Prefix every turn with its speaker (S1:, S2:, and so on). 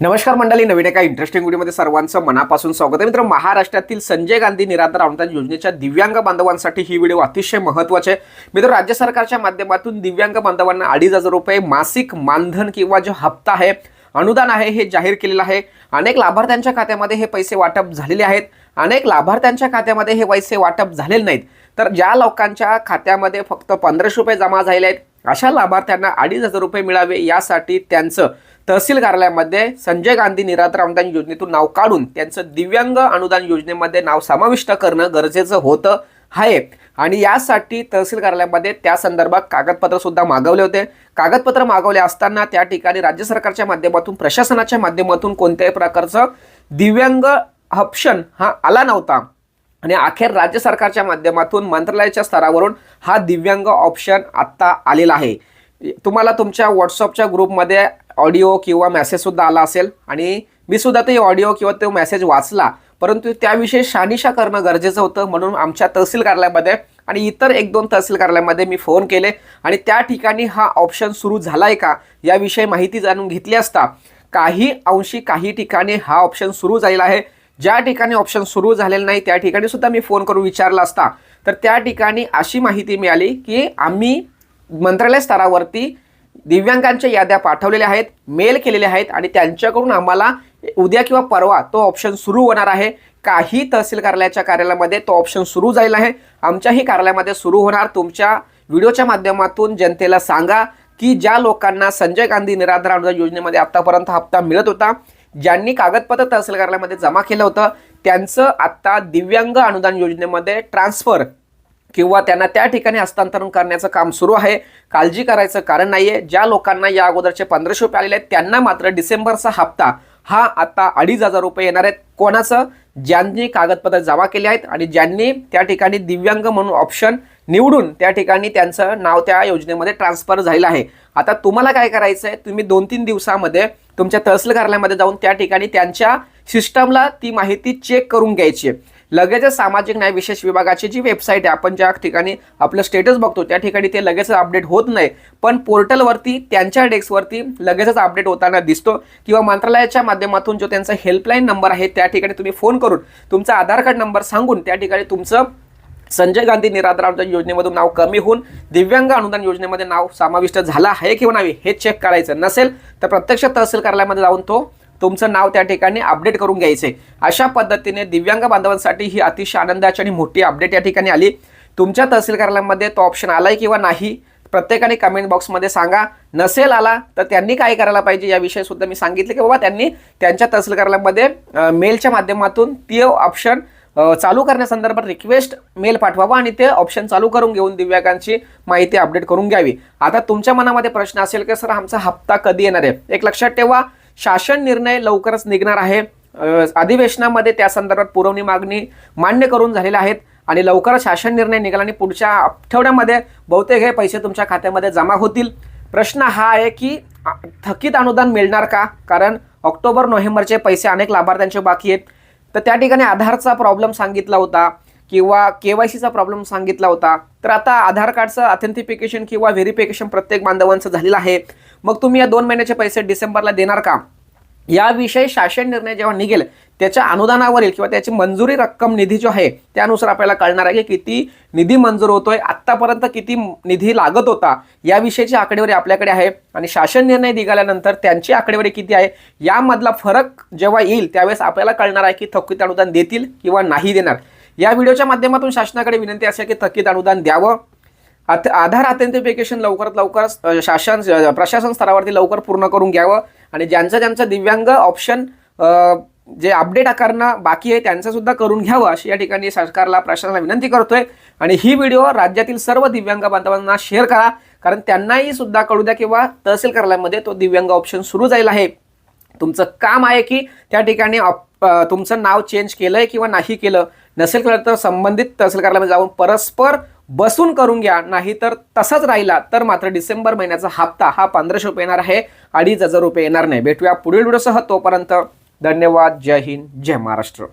S1: नमस्कार मंडळी नवीन एका इंटरेस्टिंग व्हिडिओमध्ये सर्वांचं मनापासून स्वागत आहे. मित्र महाराष्ट्रातील संजय गांधी निराधार अनुदान योजनेच्या दिव्यांग बांधवांसाठी ही व्हिडिओ अतिशय महत्त्वाचे आहे. मित्र राज्य सरकारच्या माध्यमातून दिव्यांग बांधवांना अडीच हजार रुपये मासिक मानधन किंवा जो हप्ता आहे अनुदान आहे हे जाहीर केलेलं आहे. अनेक लाभार्थ्यांच्या खात्यामध्ये हे पैसे वाटप झालेले आहेत. अनेक लाभार्थ्यांच्या खात्यामध्ये हे पैसे वाटप झालेले नाहीत. तर ज्या लोकांच्या खात्यामध्ये फक्त पंधराशे रुपये जमा झालेले आहेत अशा लाभार्थ्यांना अडीच हजार रुपये मिळावे यासाठी त्यांचं तहसील कार्यालयामध्ये संजय गांधी निराधार अनुदान योजनेतून नाव काढून त्यांचं दिव्यांग अनुदान योजनेमध्ये नाव समाविष्ट करणं गरजेचं होतं आहे. आणि यासाठी तहसील कार्यालयामध्ये त्या संदर्भात कागदपत्र सुद्धा मागवले होते. कागदपत्र मागवले असताना त्या ठिकाणी राज्य सरकारच्या माध्यमातून प्रशासनाच्या माध्यमातून कोणत्याही प्रकारचं दिव्यांग ऑप्शन हा आला नव्हता. आणि अखेर राज्य सरकारच्या माध्यमातून मंत्रालयाच्या स्तरावरून हा दिव्यांग ऑप्शन आत्ता आलेला आहे. तुम्हाला तुमच्या व्हॉट्सअपच्या ग्रुपमध्ये ऑडिओ किंवा मेसेजसुद्धा आला असेल आणि मी सुद्धा ते ऑडिओ किंवा तो मेसेज वाचला परंतु त्याविषयी शानिशा करणं गरजेचं होतं म्हणून आमच्या तहसील कार्यालयामध्ये आणि इतर एक दोन तहसील कार्यालयामध्ये मी फोन केले आणि त्या ठिकाणी हा ऑप्शन सुरू झाला आहे का याविषयी माहिती जाणून घेतली असता काही अंशी काही ठिकाणी हा ऑप्शन सुरू झालेला आहे. ज्या ठिकाणी ऑप्शन सुरू झालेलं नाही त्या ठिकाणी सुद्धा मी फोन करून विचारला असता. तर त्या ठिकाणी अशी माहिती मिळाली की आम्ही मंत्रालय स्तरावरती दिव्यांगांच्या याद्या पाठवलेल्या आहेत मेल केलेल्या आहेत आणि त्यांच्याकडून आम्हाला उद्या किंवा परवा तो ऑप्शन सुरू होणार आहे. काही तहसील कार्यालयाच्या कार्यालयामध्ये तो ऑप्शन सुरू झालेला आहे. आमच्याही कार्यालयामध्ये सुरू होणार. तुमच्या व्हिडिओच्या माध्यमातून जनतेला सांगा की ज्या लोकांना संजय गांधी निराधार अनुदान योजनेमध्ये आत्तापर्यंत हप्ता मिळत होता ज्यांनी कागदपत्र तहसील कार्यालयामध्ये जमा केलं होतं त्यांचं आत्ता दिव्यांग अनुदान योजनेमध्ये ट्रान्सफर किंवा त्यांना त्या ठिकाणी हस्तांतरण करण्याचं काम सुरू आहे. काळजी करायचं कारण नाहीये. ज्या लोकांना या अगोदरचे पंधराशे रुपये आलेले आहेत त्यांना मात्र डिसेंबरचा हप्ता हा आता अडीच हजार रुपये येणार आहेत. कोणाचं? ज्यांनी कागदपत्र जमा केले आहेत आणि ज्यांनी त्या ठिकाणी दिव्यांग म्हणून ऑप्शन निवडून त्या ठिकाणी त्यांचं नाव त्या योजनेमध्ये ट्रान्सफर झालेलं आहे. आता तुम्हाला काय करायचं आहे तुम्ही दोन तीन दिवसामध्ये तुमच्या तहसील कार्यालयामध्ये जाऊन त्या ठिकाणी त्यांच्या सिस्टमला ती माहिती चेक करून घ्यायची आहे. लगेचच सामाजिक न्याय विशेष विभागाची जी वेबसाईट आहे आपण ज्या ठिकाणी आपलं स्टेटस बघतो त्या ठिकाणी ते लगेचच अपडेट होत नाही. पण पोर्टलवरती त्यांच्या डेस्कवरती लगेचच अपडेट होताना दिसतो. किंवा मंत्रालयाच्या माध्यमातून जो त्यांचा हेल्पलाईन नंबर आहे त्या ठिकाणी तुम्ही फोन करून तुमचा आधार कार्ड नंबर सांगून त्या ठिकाणी तुमचं संजय गांधी निराधार अनुदान योजनेमधून नाव कमी होऊन दिव्यांग अनुदान योजनेमध्ये नाव समाविष्ट झालं आहे किंवा नाही हे चेक करायचं नसेल तर प्रत्यक्ष तहसील कार्यालयामध्ये जाऊन तो तुमचं नाव त्या ठिकाणी अपडेट करून घ्यायचे. अशा पद्धतीने दिव्यांग बांधवांसाठी ही अतिशय आनंदाची आणि मोठी अपडेट या ठिकाणी आली. तुमच्या तहसील कार्यालयामध्ये तो ऑप्शन आला आहे किंवा नाही प्रत्येकाने कमेंट बॉक्समध्ये सांगा. नसेल आला तर त्यांनी काय करायला पाहिजे याविषयी सुद्धा मी सांगितलं की बाबा त्यांनी त्यांच्या तहसील कार्यालयामध्ये मेलच्या माध्यमातून ते ऑप्शन चालू करण्यासंदर्भात रिक्वेस्ट मेल पाठवावा आणि ते ऑप्शन चालू करून घेऊन दिव्यांगांची माहिती अपडेट करून घ्यावी. आता तुमच्या मनामध्ये प्रश्न असेल की सर आमचा हप्ता कधी येणार आहे? एक लक्षात ठेवा शासन निर्णय लवकरच निघणार आहे. अधिवेशनामध्ये त्या संदर्भात पुरवणी मागणी मान्य करून झालेल्या आहेत आणि लवकरच शासन निर्णय निघाला आणि पुढच्या आठवड्यामध्ये बहुतेक हे पैसे तुमच्या खात्यामध्ये जमा होतील. प्रश्न हा आहे की थकीत अनुदान मिळणार का? कारण ऑक्टोबर नोव्हेंबरचे पैसे अनेक लाभार्थ्यांचे बाकी आहेत. तर त्या ठिकाणी आधारचा प्रॉब्लेम सांगितला होता. किंवा के वाय सीचा प्रॉब्लेम सांगितला होता. तर आता आधार कार्डचं ऑथेंटिफिकेशन किंवा व्हेरिफिकेशन प्रत्येक बांधवांचं झालेलं आहे. मग तुम्ही या दोन महिन्याचे पैसे डिसेंबरला देणार का? याविषयी शासन निर्णय जेव्हा निघेल त्याच्या अनुदानावरील किंवा त्याची मंजुरी रक्कम निधी जो आहे त्यानुसार आपल्याला कळणार आहे की किती निधी मंजूर होतोय आत्तापर्यंत किती निधी लागत होता याविषयीची आकडेवारी आपल्याकडे आहे. आणि शासन निर्णय निघाल्यानंतर त्यांची आकडेवारी किती आहे यामधला फरक जेव्हा येईल त्यावेळेस आपल्याला कळणार आहे की थकीत अनुदान देतील किंवा नाही देणार. या व्हिडिओच्या माध्यमातून शासनाकडे विनंती अशी की थकीत अनुदान द्यावं. आधार ऑथेंटिफिकेशन लवकरात लवकर शासन प्रशासन स्तरावरती लवकर पूर्ण करून घ्यावं आणि ज्यांचं ज्यांचं दिव्यांग ऑप्शन जे अपडेट करणं बाकी आहे त्यांचंसुद्धा करून घ्यावं अशी या ठिकाणी सरकारला प्रशासनाला विनंती करतोय. आणि ही व्हिडिओ राज्यातील सर्व दिव्यांग बांधवांना शेअर करा. कारण त्यांनाही सुद्धा कळू द्या किंवा तहसील कार्यालयामध्ये तो दिव्यांग ऑप्शन सुरू जाईल आहे. तुमचं काम आहे की त्या ठिकाणी तुमचं नाव चेंज केलंय किंवा नाही केलं नसेल केलं तर संबंधित तहसील कार्यालयामध्ये जाऊन परस्पर बसून करून घ्या. नाही तर तसाच राहिला तर मात्र डिसेंबर महिन्याचा हप्ता हा पंधराशे रुपये येणार आहे. अडीच हजार रुपये येणार नाही. भेटूया पुढील व्हिडिओसह. तोपर्यंत धन्यवाद. जय हिंद. जय महाराष्ट्र.